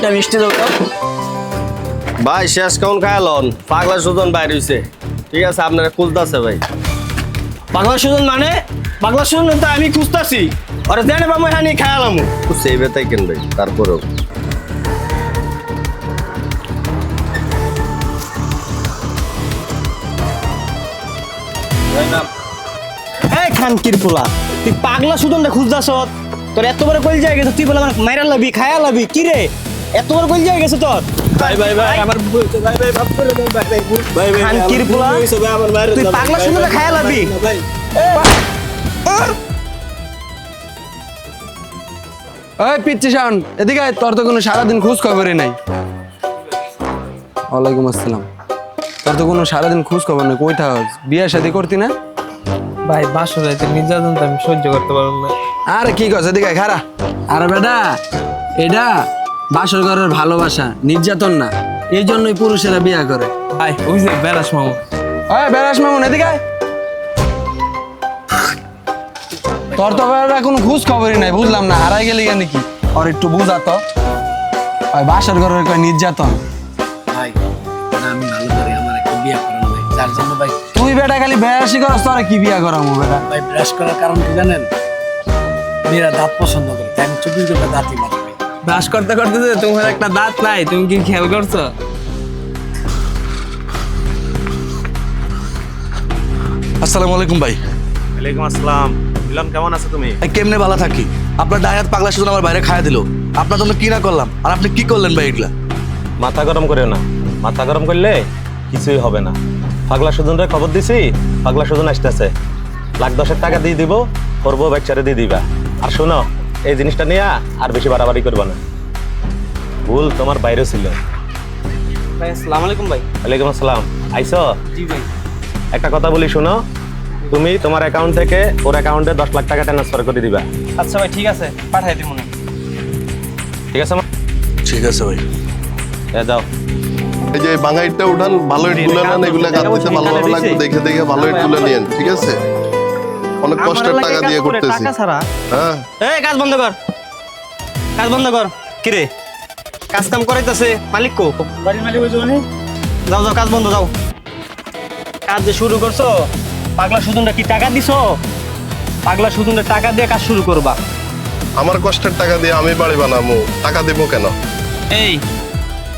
একটা মিষ্টি তো। ভাই শেষ কেমন খায়ালন পাগলা সুজন বাইর হইছে। ঠিক আছে আপনারা খুঁজতেছে ভাই। পাগলা সুজন মানে? পাগলা সুজন তো আমি খুঁজতাছি। ওরা দেনে বাবু হ্যাঁ নিয়ে খেয়ালাম সেই বেতাই কেন ভাই? তারপরেও। এই খানকির পোলা তুই পাগলা সুজনটা খুঁজতাছ? তোর এত বড় কল যায় তুই বলে আমার মাইরা লাবি খায়া লাবি কি রে? এত বড় গেছে তোর? ভাই ভাই ভাই আমার ভাই ভাই মাফ করে দাও ভাই ভাই ভাই ভাই খানকির পোলা, হয়েছে, ভাই, আমার মায়ের তুই পাগলা ভাই, খায়া লাবি? ভাই ওই পিচ্ছি শান এদিকে তোর তো কোনো সারাদিন খোঁজ খবরই নাই। ওয়ালাইকুম আসসালাম। তোর তো কোনো সারাদিন খোঁজ খবর নেই কই থাকস বিয়ে শাদি করতি না? ভাই বাসো যাইতে নির্যাতন তো আমি সহ্য করতে পারব না। আরে কি কস এদিকে খারা আরে বেটা এটা বাসর ঘরের ভালোবাসা নির্যাতন না। এই জন্যই পুরুষেরা বিয়ে করে। ভাই ওই যে বেড়াস মামু ওই বেড়াস মামুন এদিকে আয়। তোর তো বেড়া কোনো খোঁজ খবরই নাই বুঝলাম না হারাই গেলি কেন কি আর একটু বুঝা তো। ওই বাসর ঘরের কয় নির্যাতন। ভাই আমি ভালো করি আমার একটা বিয়ে করানো ভাই যার জন্য ভাই তুই বেটা খালি বেড়াসি করস তোরা কি বিয়া করামু বেটা? ভাই ব্রাশ করার কারণ কি জানেন? মেয়েরা দাঁত পছন্দ করে তাই আমি চব্বিশ ঘণ্টা দাঁতই মারি ব্রাশ করতে করতে যে তোমার একটা দাঁত নাই তুমি কি খেয়াল করছ? আসসালামু আলাইকুম ভাই। ওয়ালাইকুম আসসালাম। মিলন কেমন আছো তুমি? এই কেমনে ভালো থাকি? আপনার ডায়াত পাগলা শুধু আমার বাইরে খাইয়া দিল। আপনার জন্য কি না করলাম? আর আপনি কি করলেন ভাই এগুলা? মাথা গরম করিও না। মাথা গরম করলে কিছুই হবে না। পাগলা সুজনরে খবর দিছি পাগলা সুজন আসতেছে। লাখ দশের টাকা দিয়ে দিব করব বাচ্চারে দিয়ে দিবা। আর শোনো এই জিনিসটা নিয়ে আর বেশি বাড়াবাড়ি করবা না। ভুল তোমার বাইরে ছিল। ভাই আসসালামু আলাইকুম ভাই। ওয়ালাইকুম আসসালাম। আইসো? জি ভাই। একটা কথা বলি শোনো তুমি তোমার অ্যাকাউন্ট থেকে ওর অ্যাকাউন্টে দশ লাখ টাকা ট্রান্সফার করে দিবা। আচ্ছা ভাই ঠিক আছে পাঠাই দিই মনে ঠিক আছে মা? ঠিক আছে ভাই। এ যাও। এই যে বাঙাইটা উঠান ভালো ইটগুলো নেন এগুলো গাছ দিতে ভালো ভালো লাগবে দেখে দেখে ভালো ইটগুলো নিয়েন ঠিক আছে? অনেক কষ্টের টাকা দিয়ে করতেছি। হ্যাঁ। এই কাজ বন্ধ কর। কাজ বন্ধ কর। কিরে কাজ কাম করাইতেছে মালিক কো? বাড়ির মালিক ওই জন্য যাও যাও কাজ বন্ধ যাও। কাজ যে শুরু করছ পাগলা সুদনটা কি টাকা দিছো? পাগলা সুদনটা টাকা দিয়ে কাজ শুরু করবা। আমার কষ্টের টাকা দিয়ে আমি বাড়ি বানাবো টাকা দিব কেন? এই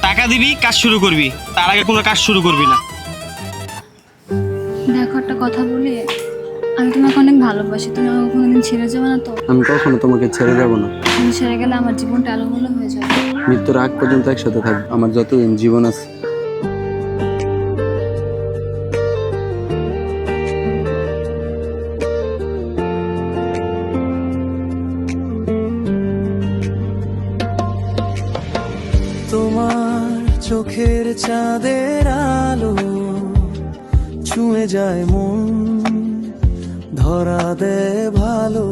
টাকা দিবি কাজ শুরু করবি। তার আগে কোনো কাজ শুরু করবি না। দেখো একটা কথা বলি। তোমাকে অনেক ভালোবাসি তুমি আমাকে কোনোদিন ছেড়ে যাবে না তো। আমি কখনো তোমাকে ছেড়ে যাব না। তুমি ছেড়ে গেলে আমার জীবনটা আলোমূল্য হয়ে যাবে। মৃত্যুর আগ পর্যন্ত একসাথে থাকব আমার যতদিন জীবন আছে। তোমার চোখের চাঁদের আলো ছুঁয়ে যায় মন। ধরা দে ভালো।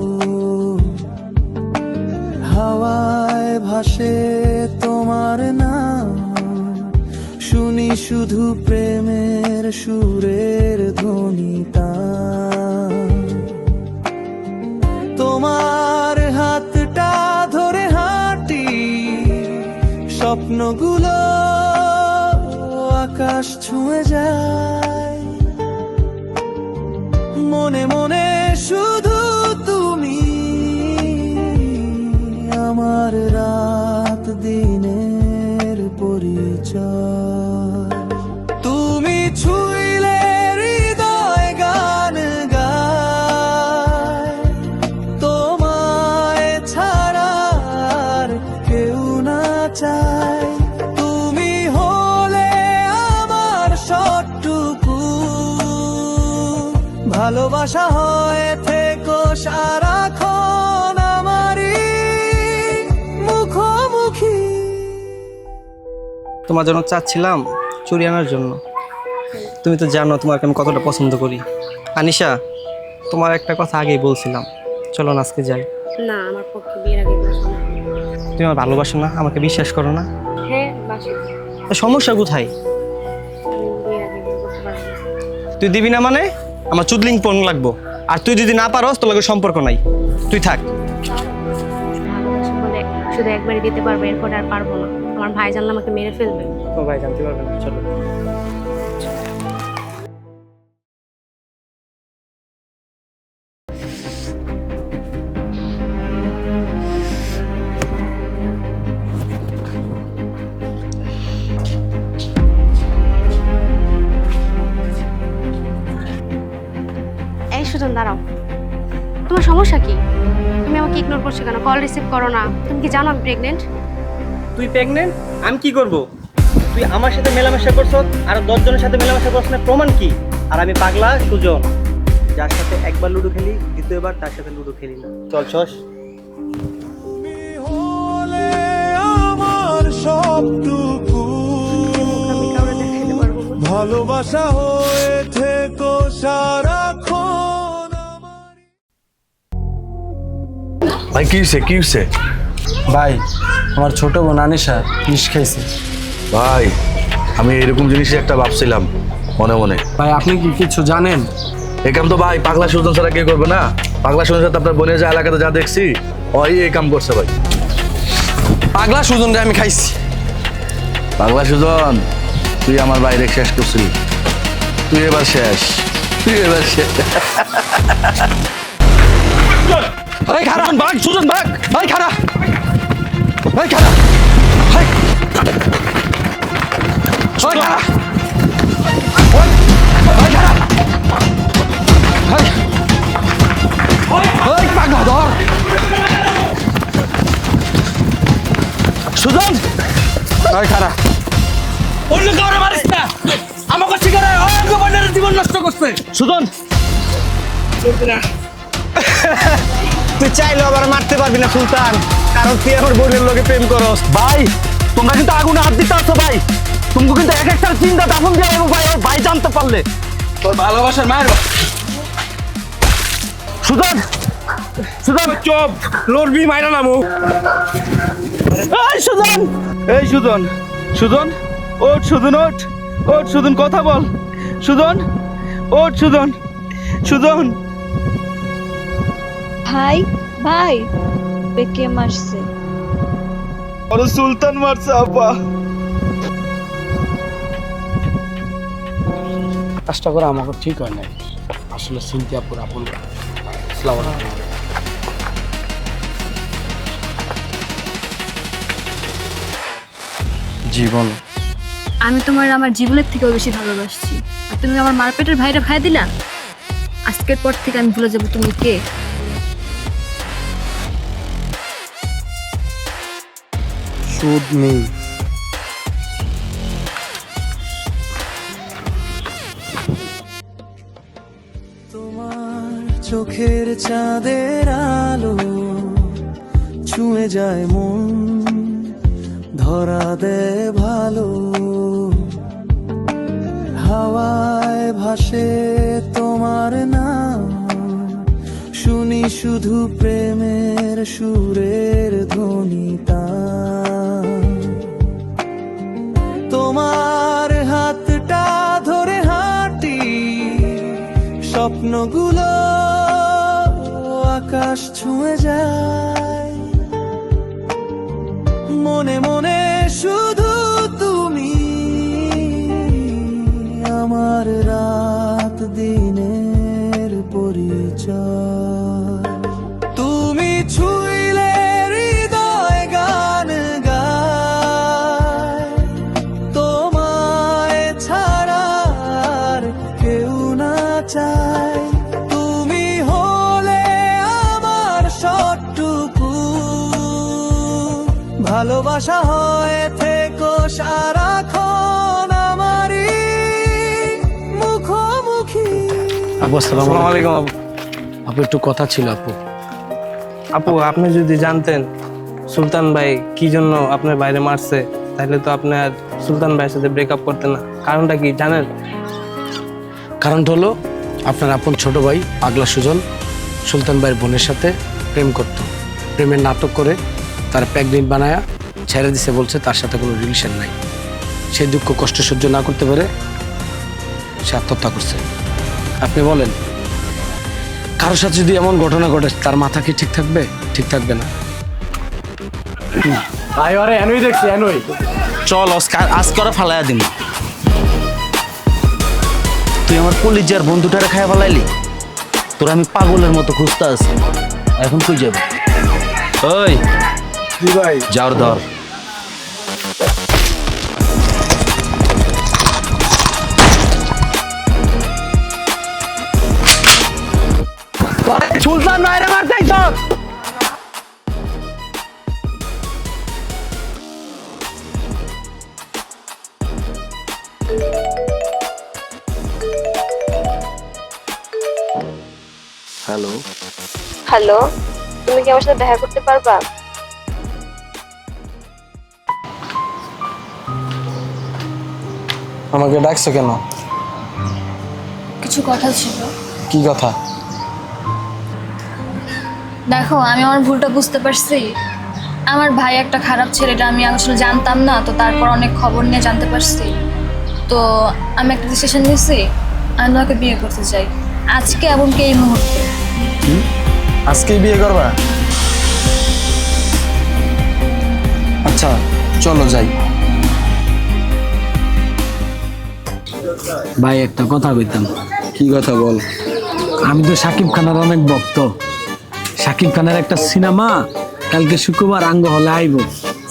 হাওয়ায় ভাসে তোমার নাম। শুনি শুধু প্রেমের সুরের ধ্বনিতা তোমার হাতটা ধরে হাঁটি, স্বপ্নগুলো আকাশ ছুঁয়ে যায়। মনে মনে শুধু তুমি আমার রাত দিনের পরিচয়। তোমার জন্য চাচ্ছিলাম চুরি আনার জন্য। তুমি তো জানো তোমাকে আমি কতটা পছন্দ করি। আনিশা তোমার একটা কথা আগেই বলছিলাম। চলো না আজকে যাই। না আমার পক্ষে বিয়ের আগে তুমি আমার ভালোবাসো না আমাকে বিশ্বাস করো না। হ্যাঁ সমস্যা কোথায়? তুই দিবি না মানে? আমার চুদলিং পণ লাগবো। আর তুই যদি না পারস তোর লাগে সম্পর্ক নাই। তুই থাক। শুধু একবারই দিতে পারব, এরপর আর পারব না। আমার ভাই জানলে আমাকে মেরে ফেলবে। ও ভাই জানতে পারবে না, চলো। করো না। তুমি কি জানো আমি প্রেগনেন্ট তুই প্রেগনেন্ট আমি কি করব? তুই আমার সাথে মেলামেশা করছ আর দশজনের সাথে মেলামেশা করছ না প্রমাণ কি? আর আমি পাগলা সুজন। যার সাথে একবার লুডো খেলি দ্বিতীয়বার তার সাথে লুডো খেলি না। চল পারব ভালোবাসা হয়ে থেকো সারাক্ষণ। ভাই কি হয়েছে কি হয়েছে ভাই আমার ছোট বোন আনিশা বিষ খাইছে। ভাই আমি এরকম জিনিসই একটা ভাবছিলাম মনে মনে। ভাই আপনি কি কিছু জানেন? এই কাম তো ভাই পাগলা সুজন ছাড়া কে করবে না? পাগলা সুজন সাথে আপনার বোনের যা এলাকাতে যা দেখছি ওই এই কাম করছে ভাই। পাগলা সুজন রে আমি খাইছি। পাগলা সুজন তুই আমার বাইরে শেষ করছিলি। তুই এবার শেষ তুই এবার শেষ। এই খারা ভাগ সুজন ভাগ। এই খারা এই খারা এই। খারা ওই খারা এই। ওই পাগলা ধর সুজন। ওই খারা অন্য কাউরে মারিস না। আমাকে শিকারে অন্য বোনের জীবন নষ্ট করছে। সুজন। তুই চাইলেও আবার মারতে পারবি না সুলতান। কারণ তুই আমার বোনের লোকে প্রেম করস। ভাই তোমরা কিন্তু আগুনে হাত দিতে আসছো ভাই। তুমি কিন্তু এক একটা চিন্তা দাফন দিয়ে যাব ভাই। ভাই জানতে পারলে। তোর ভালোবাসার মায়ের সুজন সুজন চপ লড়বি মাইরা নামু। এই সুজন এই সুদন সুদন ওঠ সুদন ওঠ। ওঠ সুদন কথা বল। সুদন ওঠ সুদন সুদন। ভাই ভাই কে মারছে? ওর সুলতান মারছে আপা। কাজটা করা আমাকে ঠিক হয় নাই। আসলে সিনথিয়াপুর আপন আসসালামু আলাইকুম। জীবন। আমি তোমার আমার জীবনের থেকেও বেশি ভালোবাসছি। আর তুমি আমার মারপেটের ভাইরা ভাই দিলা? আজকের পর থেকে আমি ভুলে যাব তুমি কে। সুদ নেই। চোখের চাঁদের আলো ছুঁয়ে যায় মন, ধরা দেয় ভালো। হাওয়ায় ভাসে তোমার নাম শুনি শুধু প্রেমের সুরের ধ্বনিতা তোমার হাতটা ধরে হাঁটি, স্বপ্নগুলো আকাশ ছুঁয়ে যায়। মনে মনে শুধু তুমি আমার রাত দিনের পরিচয়। আপু আসসালামু আসসালামু আলাইকুম আপু আপু একটু কথা ছিল আপু। আপু আপনি যদি জানতেন সুলতান ভাই কি জন্য আপনার বাইরে মারছে তাহলে তো আপনার সুলতান ভাইয়ের সাথে ব্রেকআপ করতেন না। কারণটা কি জানেন? কারণটা হলো আপনার আপন ছোট ভাই পাগলা সুজন সুলতান ভাইয়ের বোনের সাথে প্রেম করত। প্রেমের নাটক করে তার প্রেগনেন্ট বানায়া ছেড়ে দিছে বলছে তার সাথে কোনো রিলেশন নাই। সে দুঃখ কষ্ট সহ্য না করতে পারে সে আত্মহত্যা করছে। আপনি বলেন। কারোর সাথে যদি এমন ঘটনা ঘটে তার মাথা কি ঠিক থাকবে? ঠিক থাকবে না। ভাই আরে এনই দেখছি এনই চল আজকে- আজকে ওরা ফালাইয়া দিন তুই আমার কলিজার বন্ধুটারে খাইয়া ফেলাইলি? তোর আমি পাগলের মতো খুঁজতে আছি। এখন কই যাব? ওই। ভাই? যাওর ধর। সুলতান ভাইরে মারতেই তো হ্যালো। হ্যালো তুমি কি আমার সাথে দেখা করতে পারবা? আমাকে ডাকছো কেন? কিছু কথা ছিল। কি কথা? দেখো আমি আমার ভুলটা বুঝতে পারছি। আমার ভাই একটা খারাপ ছেলেটা আমি আসলে জানতাম না তো তারপর অনেক খবর নিয়ে জানতে পারছি। তো আমি একটা ডিসিশন নিয়েছি আমি তোমাকে বিয়ে করতে চাই। আজকে এমনকি এই মুহূর্তে। আজকেই বিয়ে করবা? আচ্ছা চলো যাই। ভাই একটা কথা কইতাম। কি কথা বল? আমি তো সাকিব খানের অনেক ভক্ত। সাকিব খানের একটা সিনেমা কালকে শুক্রবার আঙ্গ হলে আইব।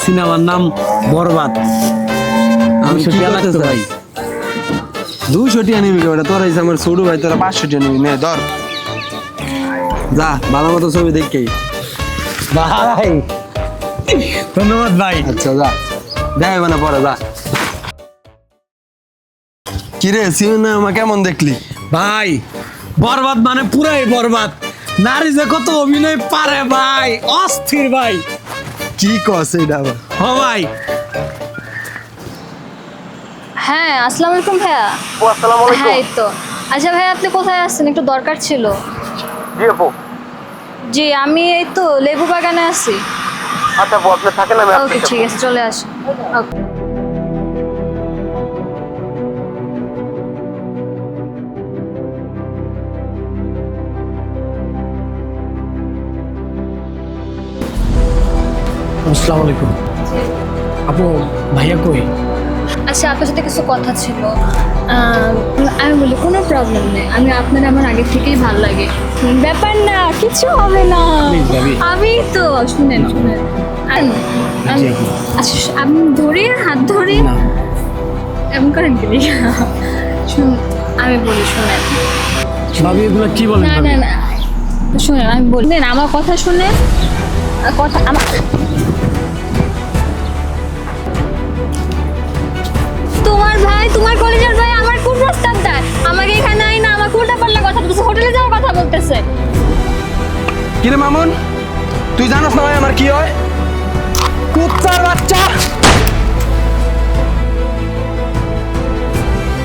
সিনেমার নাম বরবাদ। আমি লাগতো ভাই দুশো টিয়া নিবি তোর হয়েছে আমার ছোট ভাই তোরা পাঁচশো টিয়া নিবি নে ধর। যা ভালো মতো ছবি দেখেই ভাই ধন্যবাদ ভাই। আচ্ছা যা। দেখাইবে না পরে যা। কিরে সিনেমা কেমন দেখলি? ভাই বরবাদ মানে পুরাই বরবাদ। নারী যে কত অভিনয় পারে ভাই অস্থির ভাই। কি কস এটা হ ভাই। হ্যাঁ আসসালামু আলাইকুম ভাইয়া। ও আসসালামু আলাইকুম। হ্যাঁ এই তো। আচ্ছা ভাইয়া আপনি কোথায় আসছেন একটু দরকার ছিল। জি আমি এই তো লেবু বাগানে আছি। আচ্ছা আপনি থাকেন আমি ওকে ঠিক আছে চলে আসুন। ওকে। আসসালামু আলাইকুম। আপু ভাইয়া কই? আচ্ছা আপনার সাথে কিছু কথা ছিল। আমি বলি কোনো প্রবলেম নেই। আমি আপনার আমার আগে থেকেই ভালো লাগে। ব্যাপার না কিছু হবে না। আমি তো শুনেন শুনেন। আম- আমি- আচ্ছা আপনি ধরে হাত ধরে? এমন করেন কি? শুন আমি বলি শুনেন। ভাবি এগুলো কি বলেন না না না। শুনেন আমি বলি আমার কথা শুনে কথা আমার তোমার ভাই তোমার কলেজের ভাই আমার কোন প্রস্তাব দেয়। আমাকে এখানে আই না আমার কোনটা পারলে কথা বলতেছে হোটেলে যাওয়ার কথা বলতেছে। কিরে মামুন তুই জানোস না ভাই আমার কি হয়? কুত্তার বাচ্চা।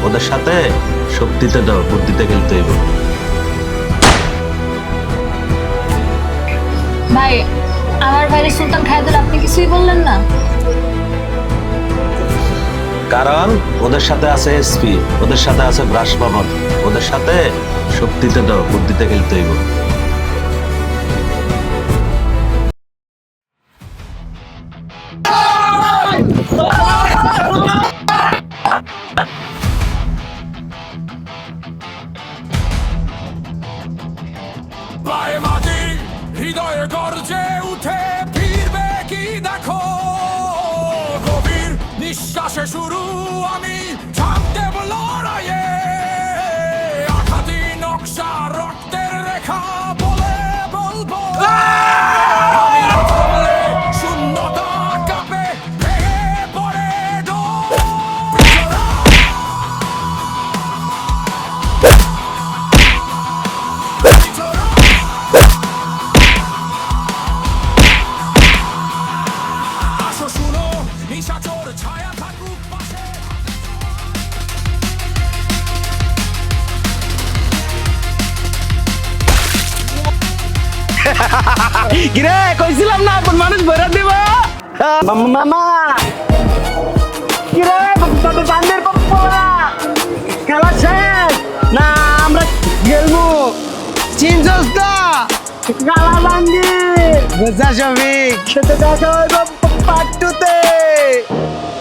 ওদের সাথে শক্তিতে দাও বুদ্ধিতে খেলতে হইব। ভাই আমার বাইরে সুলতান খায়দুল, আপনি কিছুই বললেন না। কারণ ওদের সাথে আছে এসপি ওদের সাথে আছে ব্রাশ ভবন ওদের সাথে শক্তিতে তো বুদ্ধিতে খেলতে হইব। কিরে, কইছিলাম না, আপন মানুষ ভরে দিব? মামা। কিরে বান্দের পপরা খেলা শেষ? না, আমরা গেলবো চিনছস তো কালা বান্দি। বুঝা সবিক খেতে দেখা হইব পার্ট টুতে